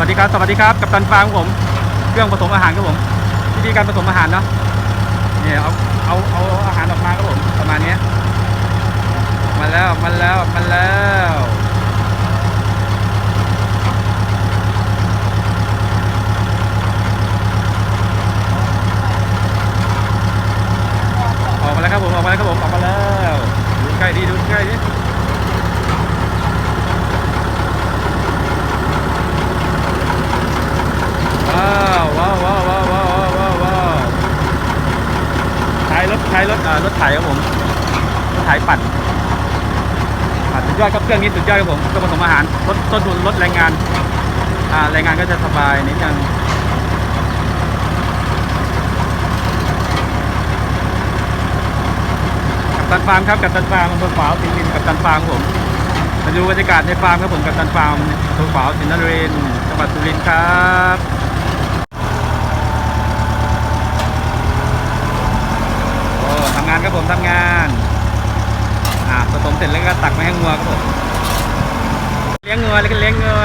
วัสดีครับสวัสดีครับกับตันฟาร์มครับผม เครื่องผสมอาหารครับผมวิธีการผสมอาหารเนาะเนี่ยเอาเอาเอาอาหารออกมาครับผมประมาณนี้มาแล้วมาแล้วมาแล้วออกมาแล้วครับผมออกมาแล้วครับผมออกมาแล้วดูใกล้ดิดูใกล้ดิว้าวว้าวว้าวว้าวว้าวว้าวว้าวใช้รถใช้รถอ่ารถไถครับผมรถไถปั่นปั่นสุดยอดครับเครื่องนี้สุดยอดครับผมเครื่องผสมอาหารลดต้นทุนลดแรงงานอ่าแรงงานก็จะสบายนิดนึงกับตันฟาร์มครับกับตันฟาร์มอำเภอขวาวสินรินทร์กับตันฟาร์มผมมาดูบรรยากาศในฟาร์มครับผมกับตันฟาร์มอำเภอขวาวสินนครินทร์จังหวัดสุรินทร์ครับโอ้ทำงาน ครับผมทำงาน อ่าผสมเสร็จแล้วก็ตักมาให้งัวครับผม เลี้ยงงัวแล้วก็เลี้ยงงัว